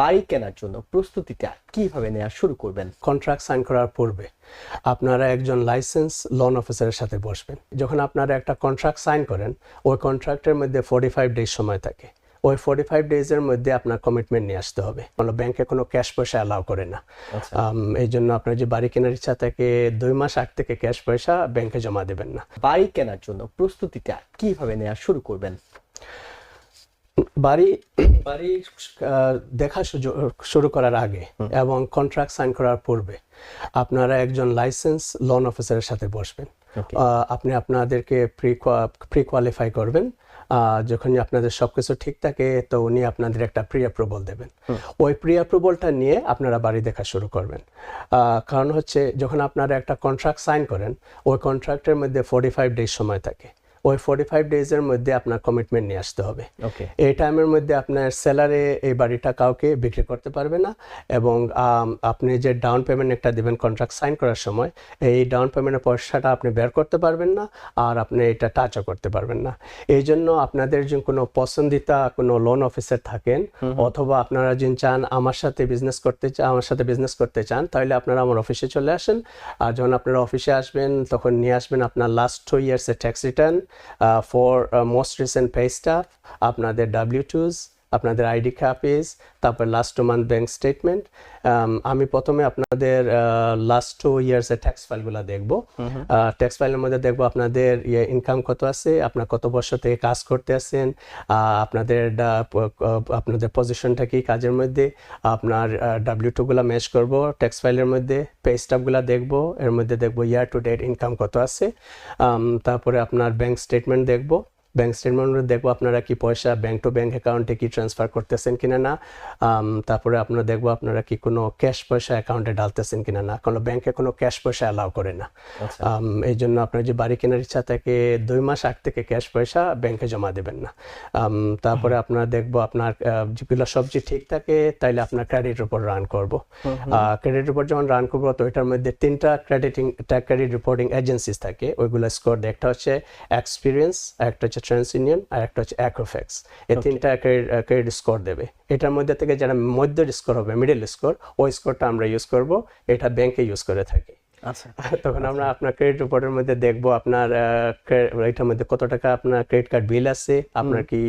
বাড়ি কেনার জন্য প্রস্তুতিটা কীভাবে নেওয়া শুরু করবেন? কন্ট্রাক্ট সাইন করার পূর্বে আপনারা একজন লাইসেন্স লোন অফিসারের সাথে বসবেন। যখন আপনারা একটা কন্ট্রাক্ট সাইন করেন ওই কন্ট্রাক্টের মধ্যে ফোর্টি ফাইভ ডেজ সময় থাকে। ওই ফোর্টি ফাইভ ডেজের মধ্যে আপনার কমিটমেন্ট নিয়ে আসতে হবে। কোনো ব্যাংকে কোনো ক্যাশ পয়সা অ্যালাউ করে না। আম, এই জন্য আপনার যে বাড়ি কেনার ইচ্ছা থাকে দুই মাস আগ থেকে ক্যাশ পয়সা ব্যাংকে জমা দেবেন না। বাড়ি কেনার জন্য প্রস্তুতিটা কীভাবে নেওয়া শুরু করবেন? বাড়ি বাড়ি দেখা শুরু করার আগে এবং কন্ট্রাক্ট সাইন করার পূর্বে আপনারা একজন লাইসেন্স লোন অফিসারের সাথে বসবেন। আপনি আপনাদেরকে প্রি প্রি কোয়ালিফাই করবেন। আহ, যখনই আপনাদের সবকিছু ঠিক থাকে তো উনি আপনাদের একটা প্রি অ্যাপ্রুভাল দেবেন ওই প্রি অ্যাপ্রুভালটা নিয়ে আপনারা বাড়ি দেখা শুরু করবেন। আহ, কারণ হচ্ছে যখন আপনারা একটা কন্ট্রাক্ট সাইন করেন ওই কন্ট্রাক্টের মধ্যে ফোর্টি ফাইভ ডেজ সময় থাকে। ওই ফোর্টি ফাইভ ডেজের মধ্যে আপনার কমিটমেন্ট নিয়ে আসতে হবে। ওকে এই টাইমের মধ্যে আপনার সেলারে এই বাড়িটা কাউকে বিক্রি করতে পারবে না এবং আপনি যে ডাউন পেমেন্ট একটা দেবেন কন্ট্রাক্ট সাইন করার সময় এই ডাউন পেমেন্টের পয়সাটা আপনি বের করতে পারবেন না আর আপনি এটা টাচও করতে পারবেন না। এই জন্য আপনাদের যে কোনো পছন্দিতা কোনো লোন অফিসার থাকেন অথবা আপনারা যদি চান আমার সাথে বিজনেস করতে চান আমার সাথে বিজনেস করতে চান তাহলে আপনারা আমার অফিসে চলে আসেন। আর যখন আপনারা অফিসে আসবেন তখন নিয়ে আসবেন আপনার last two ইয়ার্সের tax return for most recent pay stub আপনাদের ডাব্লিউ টুজ আপনাদের আইডি কাপিস তারপর last two month bank statement আমি প্রথমে আপনাদের লাস্ট টু ইয়ার্সের ট্যাক্স ফাইলগুলো দেখব। ট্যাক্স ফাইলের মধ্যে দেখব আপনাদের ইয়ে ইনকাম কত আছে আপনার কত বছর থেকে কাজ করতে আছেন আহ, আপনাদের ক- আপনাদের পজিশনটা কি কাজের মধ্যে আপনার ডাব্লিউ টুগুলো ম্যাচ করব ট্যাক্স ফাইলের মধ্যে পে স্টাফগুলো দেখব এর মধ্যে দেখব ইয়ার টু ডেট ইনকাম কত আছে তারপরে আপনার ব্যাংক স্টেটমেন্ট দেখব। ব্যাংক স্টেটমেন্ট দেখব আপনারা কি পয়সা ব্যাংক টু ব্যাংক অ্যাকাউন্টে কি ট্রান্সফার করতেছেন কিনা না তারপরে আপনারা দেখব আপনারা কি কোনো ক্যাশ পয়সা অ্যাকাউন্টে ডালতেছেন কিনা না কোনো ব্যাংকে কোনো ক্যাশ পয়সা অ্যালাউ করে না। এই জন্য আপনার যে বাড়ি কেনার ইচ্ছা থাকে দুই মাস আগ থেকে ক্যাশ পয়সা ব্যাংকে জমা দেবেন না। তারপরে আপনারা দেখব আপনার যেগুলো সবজি ঠিক থাকে তাইলে আপনার ক্রেডিট উপর রান করব। ক্রেডিট রিপোর্ট যখন রান করব তো এটার মধ্যে তিনটা ক্রেডিটিং ক্রেডিট রিপোর্টিং এজেন্সিস থাকে ওইগুলো স্কোর একটা হচ্ছে এক্সপিরিয়েন্স একটা হচ্ছে ট্রান্স ইউনিয়ন আর একটা হচ্ছে অ্যাক্রোফ্যাক্স এই তিনটা ক্রেডিট স্কোর দেবে। এটার মধ্যে থেকে যারা মধ্য স্কোর হবে মিডল স্কোর ওই স্কোরটা আমরা ইউজ করব। এটা ব্যাংকে ইউজ করে থাকি। তখন আমরা আপনার ক্রেডিট রিপোর্টের মধ্যে দেখব আপনার এটার মধ্যে কত টাকা আপনার ক্রেডিট কার্ড বিল আছে আপনার কি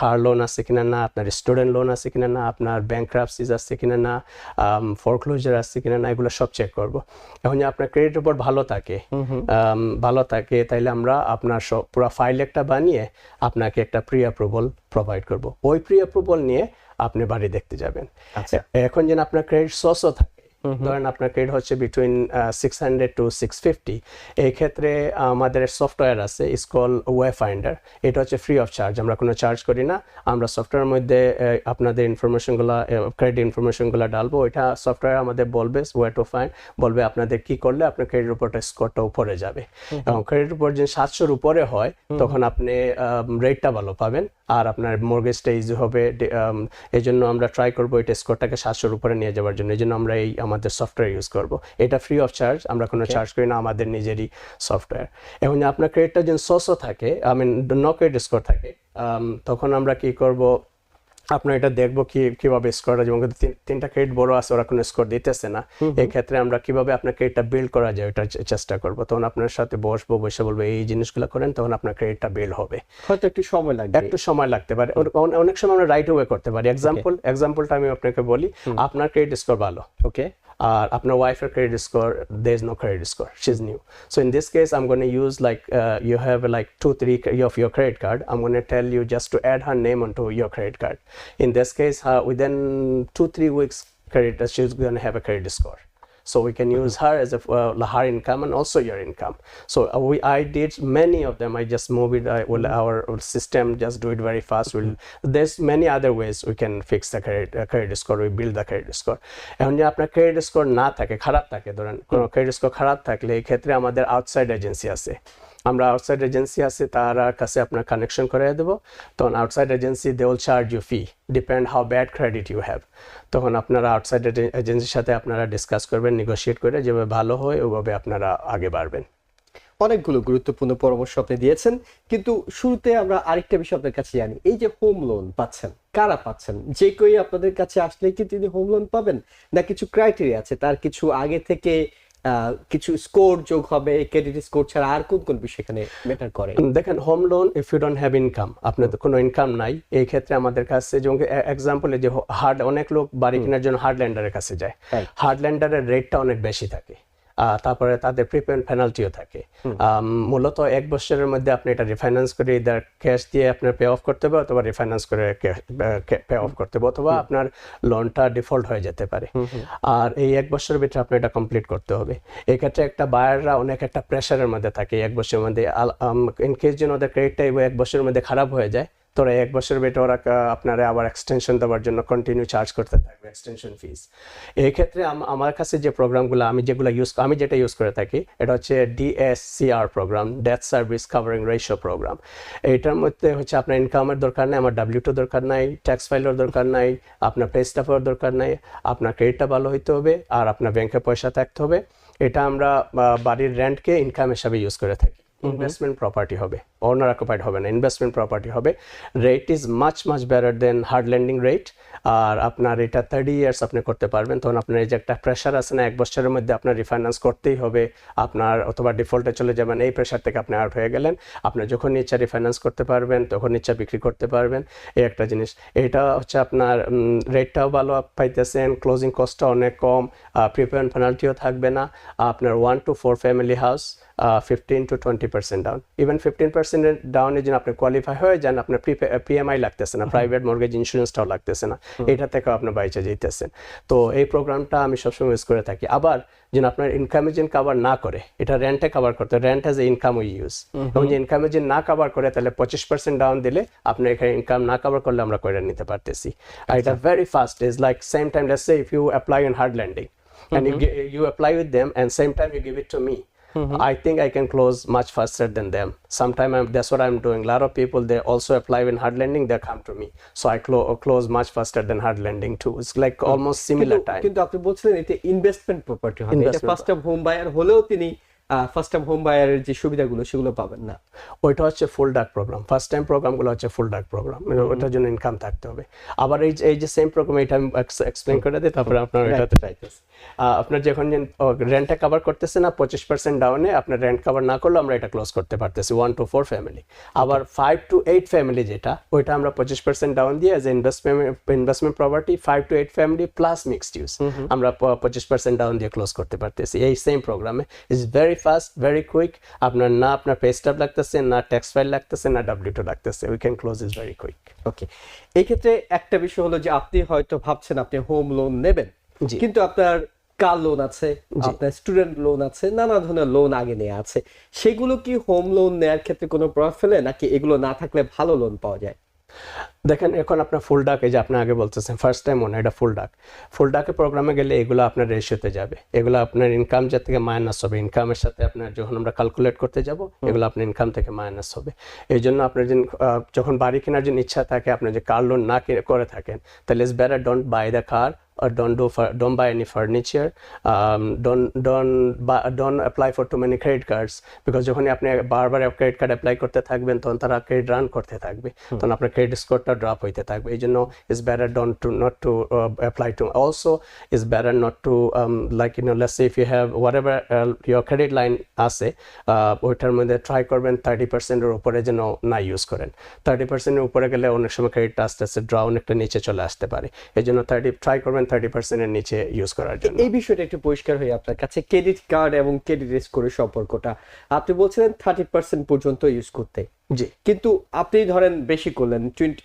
কার লোন আছে কিনা না আপনার স্টুডেন্ট লোন আছে কিনা না আপনার ব্যাংক আছে কিনা না ফোরক্লোজার আছে কিনা না এগুলো সব চেক করব। এখন যে আপনার ক্রেডিট রিপোর্ট ভালো থাকে ভালো থাকে তাইলে আমরা আপনার সব পুরো ফাইল একটা বানিয়ে আপনাকে একটা প্রি অ্যাপ্রুভাল প্রোভাইড করব। ওই প্রি অ্যাপ্রুভাল নিয়ে আপনি বাড়ি দেখতে যাবেন। আচ্ছা। এখন যেন আপনার ক্রেডিট সোর্সও থাকে ধরেন আপনার ক্রেডিট হচ্ছে between six hundred to six fifty এই ক্ষেত্রে আমাদের সফটওয়্যার আছে স্কল ওয়ে ফাইন্ডার এটা হচ্ছে ফ্রি অফ চার্জ আমরা কোনো চার্জ করি না। আমরা সফটওয়্যারের মধ্যে আহ, আপনাদের ইনফরমেশনগুলো ক্রেডিট ইনফরমেশনগুলো ডালবো ওইটা সফটওয়্যার আমাদের বলবে ওয়ে টু ফাইন বলবে আপনাদের কি করলে আপনার ক্রেডিট রিপোর্টের স্কোরটা উপরে যাবে। এবং ক্রেডিট রিপোর্ট যদি সাতশোর উপরে হয় তখন আপনি রেটটা ভালো পাবেন। আর আপনার মর্গেজটা ইজি হবে ডে- এই জন্য আমরা ট্রাই করব এটা স্কোরটাকে সাতশোর উপরে নিয়ে যাওয়ার জন্য। এই জন্য আমরা এই আমাদের সফটওয়্যার ইউজ করব। এটা ফ্রি অফ চার্জ আমরা কোনো চার্জ করি না আমাদের নিজেরই সফটওয়্যার এখন আপনার ক্রেডিটটা যদি সসও থাকে আই মিন ন ক্রেডিট স্কোর থাকে আম, তখন আমরা কি করব? আপনার এটা দেখব কি কীভাবে স্কোর যেমন তিন- তিনটা ক্রেডিট বড় আছে ওরা কোনো স্কোর দিতেছে না। এই ক্ষেত্রে আমরা কীভাবে আপনার ক্রেডিটটা বিল্ড করা যায় ওটা চেষ্টা করব। তখন আপনার সাথে বসবো বসে বলব এই জিনিসগুলো করেন তখন আপনার ক্রেডিটটা বিল্ড হবে। হয়তো একটু সময় লাগবে। একটু সময় লাগতে পারে। অনে- অনে- অনেক সময় আমরা রাইট ওয়ে করতে পারি। এক্সাম্পল এক্সাম্পলটা আমি আপনাকে বলি। আপনার ক্রেডিট স্কোর ভালো। ওকে আর আপনার ওয়াইফের credit score there is no credit score she is new so in this case I'm gonna use like you have like two three of your credit card i'm going to tell you just to add her name onto your credit card in this case uh, within two three weeks credit uh, she's going to have a credit score So we can use her as a uh, her income and also your income so uh, we i did many of them i just move it I, will our system just do it very fast We'll, there's many other ways we can fix the credit uh, credit score we build the credit score এখন যে আপনার credit score না থাকে খারাপ থাকে ধরেন কোনো credit score খারাপ থাকলে এই ক্ষেত্রে আমাদের আউটসাইড এজেন্সি আছে আমরা আউটসাইড এজেন্সি আছে তারা কাছে আপনার কানেকশন করে দেবো। তখন outside agency they will charge you fee depend how bad credit you have তখন আপনারা আউটসাইড এজেন্সির সাথে আপনারা ডিসকাস করবেন নেগোশিয়েট করে, যেভাবে ভালো হয় ওভাবে আপনারা আগে বাড়বেন। অনেকগুলো গুরুত্বপূর্ণ পরামর্শ আপনি দিয়েছেন, কিন্তু শুরুতে আমরা আরেকটা বিষয় আপনার কাছে জানি। এই যে হোম লোন পাচ্ছেন, কারা পাচ্ছেন? যে কেউ আপনাদের কাছে আসলে কি তিনি হোম লোন পাবেন? না কিছু ক্রাইটেরিয়া আছে, তার কিছু আগে থেকে কিছু স্কোর যোগ হবে ক্রেডিট স্কোর ছাড়া আর কোন কোন বিষয় এখানে ম্যাটার করে? দেখেন home loan if you don't have income আপনার তো কোনো ইনকাম নাই এই ক্ষেত্রে আমাদের কাছে যেমন এক্সাম্পলে যে হার্ড অনেক লোক বাড়ি কেনার জন্য হার্ড ল্যান্ডারের কাছে যায়। হার্ড ল্যান্ডারের রেটটা অনেক বেশি থাকে। তারপরে তাদের প্রিপেমেন্ট পেনাল্টিও থাকে। মূলত এক বছরের মধ্যে আপনি এটা রিফাইন্যান্স করে ইদার ক্যাশ দিয়ে আপনার পে অফ করতে হবে অথবা রিফাইন্যান্স করে পে অফ করতে হবে অথবা আপনার লোনটা ডিফল্ট হয়ে যেতে পারে। আর এই এক বছরের ভিতরে আপনি এটা কমপ্লিট করতে হবে। এক্ষেত্রে একটা বায়াররা অনেক একটা প্রেশারের মধ্যে থাকে। এক বছরের মধ্যে ইন কেস যেন ওদের ক্রেডিটটা এক বছরের মধ্যে খারাপ হয়ে যায় তোরা এক বছরের ভিতরে ওরা আপনারা আবার এক্সটেনশন দেওয়ার জন্য কন্টিনিউ চার্জ করতে থাকবে এক্সটেনশন ফিস এই ক্ষেত্রে আমার কাছে যে প্রোগ্রামগুলো আমি যেগুলো ইউজ আমি যেটা ইউজ করে থাকি, এটা হচ্ছে DSCR program debt service covering ratio program এইটার মধ্যে হচ্ছে আপনার ইনকামের দরকার নেই, আমার ডাব্লিউ টু দরকার নাই ট্যাক্স ফাইলের দরকার নাই, আপনার পে স্টাফের দরকার নাই, আপনার ক্রেডিটটা ভালো হইতে হবে, আর আপনার ব্যাংকে পয়সা থাকতে হবে। এটা আমরা বাড়ির রেন্টকে ইনকাম হিসাবে ইউজ করে থাকি। ইনভেস্টমেন্ট প্রপার্টি হবে ওনার অকুপাইড হবে না ইনভেস্টমেন্ট প্রপার্টি হবে rate is much much better than hard lending rate আর আপনার এটা থার্টি ইয়ার্স আপনি করতে পারবেন। তখন আপনার এই যে একটা প্রেশার আছে না, এক বছরের মধ্যে আপনার রিফাইন্যান্স করতেই হবে। আপনার অথবা ডিফল্টে চলে যাবেন। এই প্রেশার থেকে আপনি আউট হয়ে গেলেন। আপনি যখন ইচ্ছা রিফাইন্যান্স করতে পারবেন, তখন ইচ্ছা বিক্রি করতে পারবেন। এই একটা জিনিস। এটা হচ্ছে আপনার রেটটাও ভালো পাইতেছেন। ক্লোজিং কস্টটা অনেক কম। প্রিপেয়ার পেনাল্টিও থাকবে না। আপনার one two four family house fifteen to twenty percent down even fifteen পার্সেন্টের ডাউনের জন্য আপনি কোয়ালিফাই হয়ে যান আপনার পিএমআই লাগতেছে না প্রাইভেট মর্গেজ ইন্স্যুরেন্সটাও লাগতেছে না। এটা থেকেও আপনি বাইচে যেতেছেন তো এই প্রোগ্রামটা আমি সবসময় ইউজ করে থাকি। আবার যেন আপনার ইনকাম এজেন্ট কাভার না করে এটা রেন্টে কাভার করতে rent has a income we use এবং যে ইনকাম এজেন্ট না কাভার করে তাহলে পঁচিশ পার্সেন্ট ডাউন দিলে আপনার এখানে ইনকাম না কাভার করলে আমরা করে নিতে পারতেছি। আর এটা very fast is like same time let's say if you apply in hard lending and you, you apply with them and same time you give it to me i think i can close much faster than them sometime I'm, that's what i'm doing a lot of people they also apply in hard lending they come to me so i clo- close much faster than hard lending too it's like almost similar কিন্তু- time কিন্তু আপনি বলছিলেন এতে investment property হবে এটা Investment first time home buyer হলেও তিনি first time home বায়ারের যে সুবিধাগুলো সেগুলো পাবেন না। ওইটা হচ্ছে ফুল ডাক প্রোগ্রাম ফার্স্ট টাইম প্রোগ্রামগুলো হচ্ছে ফুল ডাক প্রোগ্রাম ওটার জন্য ইনকাম থাকতে হবে। আবার এই এই যে সেম প্রোগ্রাম এটা আমি এক্সপ্লেন করে দিই তারপরে আপনার এটাতে চাইতেছে আপনার যখন রেন্টটা কভার করতেছে না পঁচিশ পার্সেন্ট ডাউনে আপনার রেন্ট কভার না করলে আমরা এটা ক্লোজ করতে পারতেছি ওয়ান টু ফোর ফ্যামিলি আবার ফাইভ টু এইট ফ্যামিলি যেটা ওইটা আমরা পঁচিশ পার্সেন্ট ডাউন দিয়ে as investment investment property five two eight family plus mixed use আমরা পঁচিশ পার্সেন্ট ডাউন দিয়ে ক্লোজ করতে পারতেছি। এই সেম প্রোগ্রামে is very fast very quick আপনার না আপনার পে স্টাফ লাগতেছে না ট্যাক্স ফাইল লাগতেছে না ডাব্লিউ টু লাগতেছে। We can close is very quick okay এই ক্ষেত্রে একটা বিষয় হলো যে আপনি হয়তো ভাবছেন আপনি হোম লোন নেবেন কিন্তু আপনার কার লোন আছে? আপনার স্টুডেন্ট লোন আছে নানা ধরনের লোন আগে নেওয়া আছে। সেগুলো কি হোম লোন নেওয়ার ক্ষেত্রে কোনো প্রভাব ফেলে নাকি এগুলো না থাকলে ভালো লোন পাওয়া যায়? দেখেন এখন আপনার ফুল ডাক এই যে আপনি আগে বলতেছেন ফার্স্ট টাইম মনে এটা ফুল ডাক ফুল ডাকে প্রোগ্রামে গেলে এগুলো আপনার রেশিওতে যাবে। এগুলো আপনার ইনকাম যা থেকে মাইনাস হবে। ইনকামের সাথে আপনার যখন আমরা ক্যালকুলেট করতে যাব এগুলো আপনার ইনকাম থেকে মাইনাস হবে। এই জন্য আপনার যে যখন বাড়ি কেনার জন্য ইচ্ছা থাকে আপনি যে কার লোন না করে থাকেন তাহলে is better don't buy the car or don't do for don't buy any furniture um, don't don't buy, don't apply for too many credit cards because যখন আপনি বারবার ক্রেডিট কার্ড অ্যাপ্লাই করতে থাকবেন তখন তারা ক্রেডিট রান করতে থাকবে। তখন আপনার ক্রেডিট স্কোরটা ড্রপ হইতে থাকবে। এই জন্য is better don't to not to apply to also is better not to like you know let's if you have whatever your credit line আছে uh, ওইটার মধ্যে ট্রাই করবেন থার্টি পার্সেন্টের উপরে যেন না ইউজ করেন। থার্টি পার্সেন্টের উপরে গেলে অনেক সময় ক্রেডিটটা আস্তে আস্তে ড্রা অনেকটা নিচে চলে আসতে পারে। এই জন্য থার্টি ট্রাই করবেন থার্টি পার্সেন্টের নিচে ইউজ করার জন্য। এই বিষয়টা একটু পরিষ্কার হয়ে আপনার কাছে ক্রেডিট কার্ড এবং ক্রেডিট স্কোরের সম্পর্কটা। আপনি বলছিলেন থার্টি পার্সেন্ট পর্যন্ত ইউজ করতে। জি। কিন্তু আপনি ধরেন বেশি করলেন টোয়েন্টি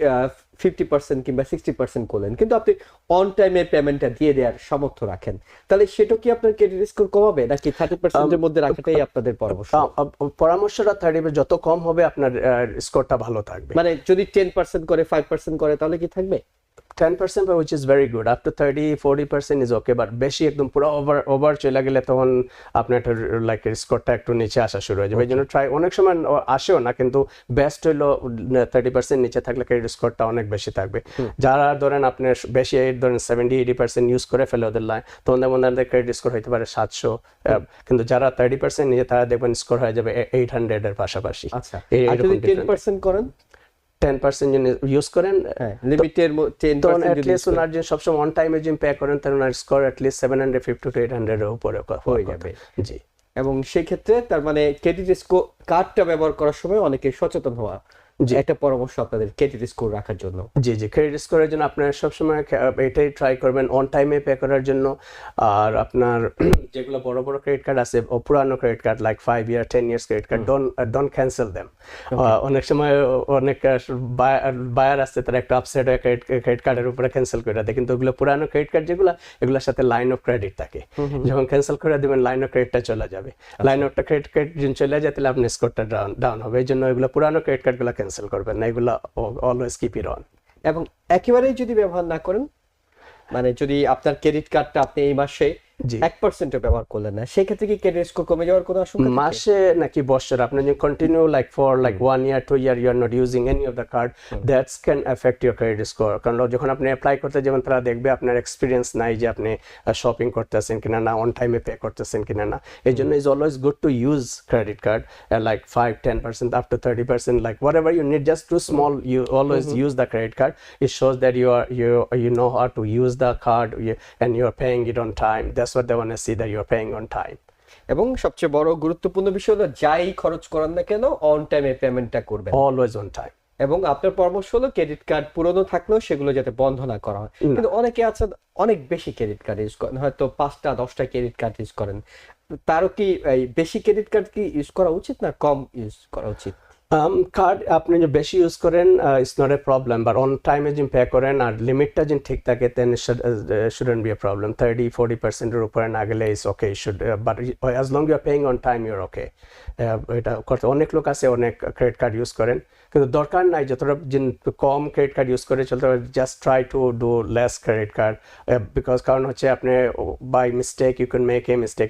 ফিফটি পার্সেন্ট কিংবা সিক্সটি পার্সেন্ট করলেন কিন্তু আপনি অন টাইমে পেমেন্টটা দিয়ে দেওয়ার সামর্থ্য রাখেন। তাহলে সেটা কি আপনার ক্রেডিট স্কোর কমাবে নাকি থার্টি পার্সেন্টের মধ্যে রাখাটাই আপনাদের পরামর্শ? পরামর্শটা থার্টি যত কম হবে আপনার স্কোরটা ভালো থাকবে। মানে যদি টেন পার্সেন্ট করে ফাইভ পার্সেন্ট করে তাহলে কি থাকবে? Ten percent which is very good up to thirty forty percent is okay but বেশি একদম পুরো ওভার ওভার চলে গেলে তখন আপনার লাইক স্কোরটা একটু নিচে আসা শুরু হয়ে যাবে। এই জন্য ট্রাই অনেক সময় আসেও না কিন্তু বেস্ট হইল থার্টি পার্সেন্ট নিচে থাকলে ক্রেডিট স্কোরটা অনেক বেশি থাকবে। যারা ধরেন আপনি বেশি ধরেন সেভেন্টি এইটি পার্সেন্ট ইউজ করে ফেলে ওদের লাইন তো ওদের মধ্যে ক্রেডিট স্কোর হতে পারে সাতশো কিন্তু যারা থার্টি পার্সেন্ট নিচে তারা দেখবেন স্কোর হয়ে যাবে এইট হান্ড্রেড এর পাশাপাশি। আচ্ছা। করেন? টেন পার্সেন্ট ইউজ করেন লিমিটের মধ্যে তখন অ্যাটলিস্ট ওনার যে সবসময় অন টাইমে জিম পে করেন তাহলে owner score at least seven hundred fifty to eight হান্ড্রেডের উপরে হয়ে যাবে। জি। এবং সেক্ষেত্রে তার মানে ক্রেডিট স্কোর কার্ডটা ব্যবহার করার সময় অনেকে সচেতন হওয়া জি। একটা পরামর্শ আপনাদের ক্রেডিট স্কোর রাখার জন্য। জি জি। ক্রেডিট স্কোরের জন্য আপনারা সবসময় এটাই ট্রাই করবেন অন টাইমে পে করার জন্য। আর আপনার যেগুলো বড় বড় ক্রেডিট কার্ড আছে ও পুরানো credit card like five year ten years credit card don't don't cancel them অনেক সময় অনেক বায়ার আছে তারা একটা আপসেট হয়ে ক্রেডিট ক্রেডিট কার্ডের উপরে ক্যান্সেল করে দেয়। কিন্তু ওগুলো পুরানো ক্রেডিট কার্ড যেগুলো এগুলোর সাথে লাইন অফ ক্রেডিট থাকে। যখন ক্যান্সেল করে দেবেন লাইন অফ ক্রেডিটটা চলে যাবে। লাইন অফ ক্রেডিট ক্রেডিট যখন চলে যায় তাহলে আপনার স্কোরটা ডাউন ডাউন হবে। এই জন্য এগুলো পুরানো ক্রেডিট কার্ডগুলো ক্যান্সেল করবেন না, এগুলো অলওয়েজ কিপ ইট অন এবং একেবারেই যদি ব্যবহার না করেন মানে যদি আপনার ক্রেডিট কার্ডটা আপনি এই মাসে। এক পার্সেন্টও ব্যবহার করলেন না। সেক্ষেত্রে কি ক্রেডিট স্কোর কমে যাওয়ার কোনো আশঙ্কা মাসে নাকি বছর? আপনি যদি continue like for like one year two year you are not using any of the card that's can affect your credit score কারণ যখন আপনি অ্যাপ্লাই করতে যাবেন তারা দেখবে আপনার এক্সপিরিয়েন্স নাই যে আপনি শপিং করতেছেন কিনা না অন টাইমে পে করতেছেন কিনা না। এই জন্য is always good to use credit card like five ten percent up to thirty percent like whatever you need just to small you always use the credit card it shows that you are you you know how to use the card you, and you're paying it on that's what they want to see that you're paying on time. এবং সবচেয়ে বড় গুরুত্বপূর্ণ বিষয় হলো যাই খরচ করেন না কেন অন টাইমে পেমেন্টটা করবেন। Always on time. এবং আপনার পরামর্শ হলো ক্রেডিট কার্ড পুরনো থাকলেও সেগুলো যাতে বন্ধ না করা হয়। কিন্তু অনেকে আছে অনেক বেশি ক্রেডিট কার্ড ইউজ করেন হয়তো পাঁচটা দশটা ক্রেডিট কার্ড ইউজ করেন। তারও কি বেশি ক্রেডিট কার্ড কি ইউজ করা উচিত না কম ইউজ করা উচিত? কার্ড আপনি যে বেশি ইউজ করেন it's not a problem but on টাইমে যদি পে করেন আর লিমিটটা যদি ঠিক থাকে then shouldn't be a problem thirty forty পার্সেন্টের উপরে না গেলে is okay should but as long you are paying on time your okay এটা করতে অনেক লোক আছে, অনেক ক্রেডিট কার্ড ইউজ করেন কিন্তু দরকার নাই যতটা কম ক্রেডিট কার্ড ইউজ করে চলতে পারে just try to do less credit card because কারণ হচ্ছে আপনি by mistake you can make a mistake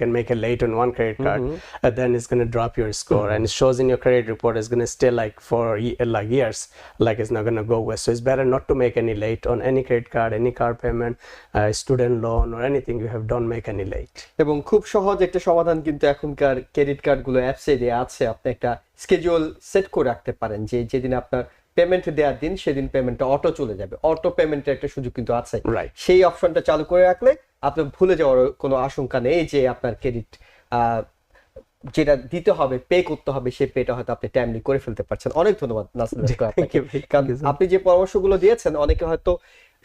card and then it's going to drop your score and it shows in your credit report it's going to stay like for ye- like years like it's not going to go away so it's better not to make any late on any credit card any card payment uh, student loan or anything you have don't make any late এবং খুব সহজ একটা সমাধান কিন্তু এখনকার credit কার্ডগুলো অ্যাপসে দেওয়া আছে আপনি একটা স্কেডিউল সেট করে রাখতে পারেন যে যেদিন আপনার পেমেন্ট দেওয়ার দিন সেদিন পেমেন্টটা অটো চলে যাবে। অটো পেমেন্টের একটা সুযোগ কিন্তু আছে। সেই অপশনটা চালু করে রাখলে আপনার ভুলে যাওয়ার কোনো আশঙ্কা নেই যে আপনার ক্রেডিট যেটা দিতে হবে পে করতে হবে সেই পেটা হয়তো আপনি টাইমলি করে ফেলতে পারছেন। অনেক ধন্যবাদ নাসির আপনি যে পরামর্শগুলো দিয়েছেন অনেকে হয়তো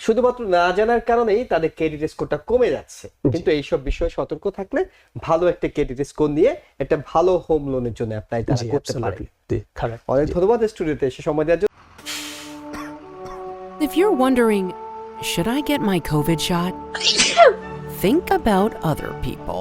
শুধুমাত্র না জানার কারণেই তাদের ক্রেডিট স্কোরটা কমে যাচ্ছে কিন্তু এইসব বিষয়ে সতর্ক থাকলে ভালো একটা ক্রেডিট স্কোর নিয়ে একটা ভালো হোম লোনের জন্য অ্যাপ্লাই তারা করতে পারে অনেক ধন্যবাদ স্টুডিওতে এসে সময় দেওয়ার জন্য If you're wondering, should I get my COVID shot? Think about other people.